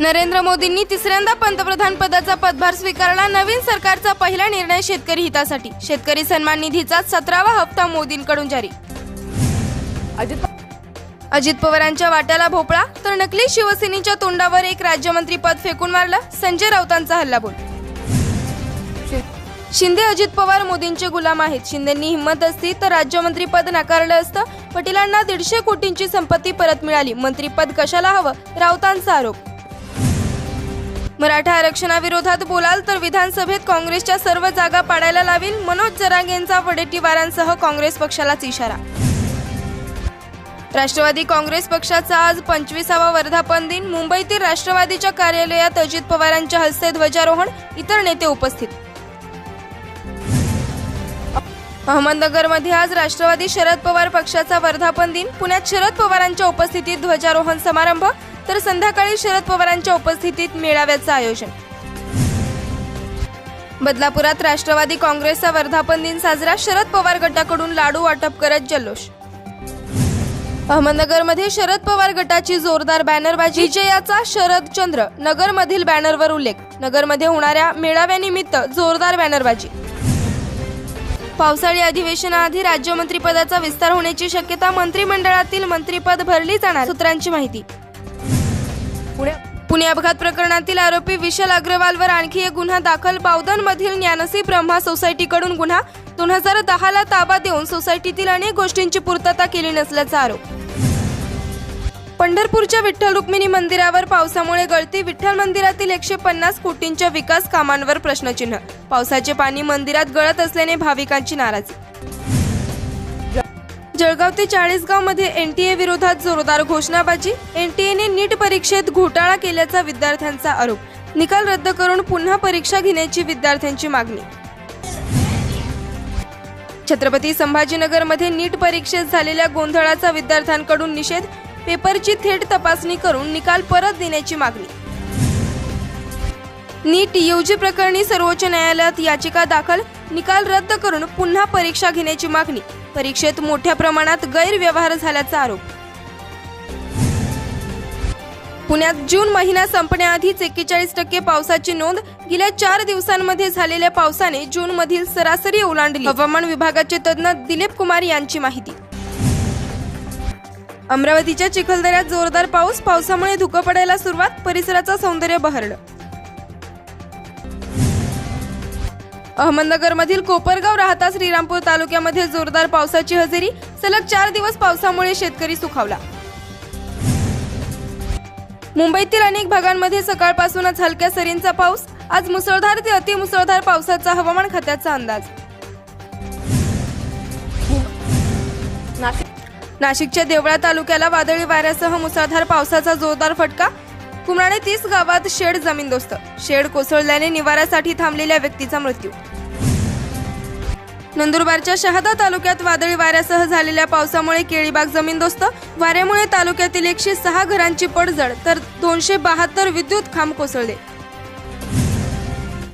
नरेंद्र मोदींनी तिसऱ्यांदा पंतप्रधान पदाचा पदभार स्वीकारला नवीन सरकारचा पहिला निर्णय शेतकरी हितासाठी. शेतकरी सन्मान निधीचा सतरावा हप्ता मोदींकडून जारी. अजित पवारांच्या वाट्याला भोपळा तर नकली शिवसेनेच्या तोंडावर एक राज्यमंत्री पद फेकून मारलं संजय राऊतांचा हल्लाबोल. शिंदे अजित पवार मोदींचे गुलाम आहेत. शिंदेंनी हिंमत असती तर राज्यमंत्री पद नाकारलं असतं. पटेलांना दीडशे कोटींची संपत्ती परत मिळाली. मंत्रीपद कशाला हवं? राऊतांचा आरोप. मराठा आरक्षणाविरोधात बोलाल तर विधानसभेत काँग्रेसच्या सर्व जागा पाडायला लावील मनोज जरांगेंचा वडेट्टीवारांसह काँग्रेस पक्षालाच इशारा. राष्ट्रवादी काँग्रेस पक्षाचा आज पंचवीसावा वर्धापन दिन. मुंबईतील राष्ट्रवादीच्या कार्यालयात अजित पवारांच्या हस्ते ध्वजारोहण. इतर नेते उपस्थित. अहमदनगरमध्ये आज राष्ट्रवादी शरद पवार पक्षाचा वर्धापन दिन. पुण्यात शरद पवारांच्या उपस्थितीत ध्वजारोहण समारंभ. तर संध्याकाळी शरद पवारांच्या उपस्थितीत मेळाव्याचं आयोजन. बदलापुरात राष्ट्रवादी काँग्रेसचा वर्धापन दिन साजरा शरद पवार गटाकडून लाडू वाटप करत जल्लोष. अहमदनगरमध्ये शरद पवार गटाची जोरदार बॅनरबाजी. विजयाचा शरद चंद्र नगरमधील बॅनरवर उल्लेख. नगरमध्ये होणाऱ्या मेळाव्यानिमित्त जोरदार बॅनरबाजी. पावसाळी अधिवेशनाआधी राज्यमंत्रीपदाचा विस्तार होण्याची शक्यता मंत्रिमंडळातील मंत्रीपद भरली जाणार सूत्रांची माहिती. पुणे पुणे अपघात प्रकरणातील आरोपी विशाल अग्रवालवर आणखी एक गुन्हा दाखल. बावधनमधील ज्ञानसी ब्रह्मा सोसायटीकडून गुन्हा. दोन हजार दहाला ताबा देऊन सोसायटीतील अनेक गोष्टींची पूर्तता केली नसल्याचा आरोप. पंढरपूरच्या विठ्ठल रुक्मिणी मंदिरावर पावसामुळे गळती. विठ्ठल मंदिरातील एकशे पन्नास कोटींच्या विकास कामांवर प्रश्नचिन्ह. पावसाचे पाणी मंदिरात गळत असल्याने भाविकांची नाराजी. जळगाव ते चाळीसगावमध्ये एनटीए विरोधात जोरदार घोषणाबाजी. एनटीएने नीट परीक्षेत घोटाळा केल्याचा विद्यार्थ्यांचा आरोप. निकाल रद्द करून पुन्हा परीक्षा घेण्याची विद्यार्थ्यांची मागणी. छत्रपती संभाजीनगरमध्ये नीट परीक्षेत झालेल्या गोंधळाचा विद्यार्थ्यांकडून निषेध. पेपरची थेट तपासणी करून निकाल परत देण्याची मागणी. नीट यूजी प्रकरणी सर्वोच्च न्यायालयात याचिका दाखल. निकाल रद्द करून पुन्हा परीक्षा घेण्याची मागणी. परीक्षेत मोठ्या प्रमाणात गैरव्यवहार झाल्याचा आरोप. पुण्यात जून महिना संपण्याआधीच एक्केचाळीस टक्के पावसाची नोंद. गेल्या चार दिवसांमध्ये झालेल्या पावसाने जून मधील सरासरी ओलांडली. हवामान विभागाचे तज्ज्ञ दिलीप कुमार यांची माहिती. अमरावतीच्या चिखलदऱ्यात जोरदार पाऊस. पावसामुळे धुकं पडायला सुरुवात. परिसराचं सौंदर्य बहरलं. अहमदनगरमधील कोपरगाव राहता श्रीरामपूर तालुक्यामध्ये जोरदार पावसाची हजेरी. सलग चार दिवस पावसामुळे शेतकरी सुखावला. मुंबईतील अनेक भागांमध्ये सकाळपासूनच हलक्या सरींचा पाऊस. आज मुसळधार ते अतिमुसळधार पावसाचा हवामान खात्याचा अंदाज. नाशिकच्या देवळा तालुक्याला वादळी वाऱ्यासह मुसळधार पावसाचा जोरदार फटका. कुमराणे तीस गावात शेड जमीनदोस्त शेड कोसळल्याने निवाऱ्यासाठी थांबलेल्या व्यक्तीचा मृत्यू. नंदुरबारच्या शहादा तालुक्यात वादळी वाऱ्यासह झालेल्या पावसामुळे केळीबाग जमीनदोस्त वाऱ्यामुळे तालुक्यातील एकशे सहा घरांची पडझड तर दोनशे बहात्तर विद्युत खांब कोसळले.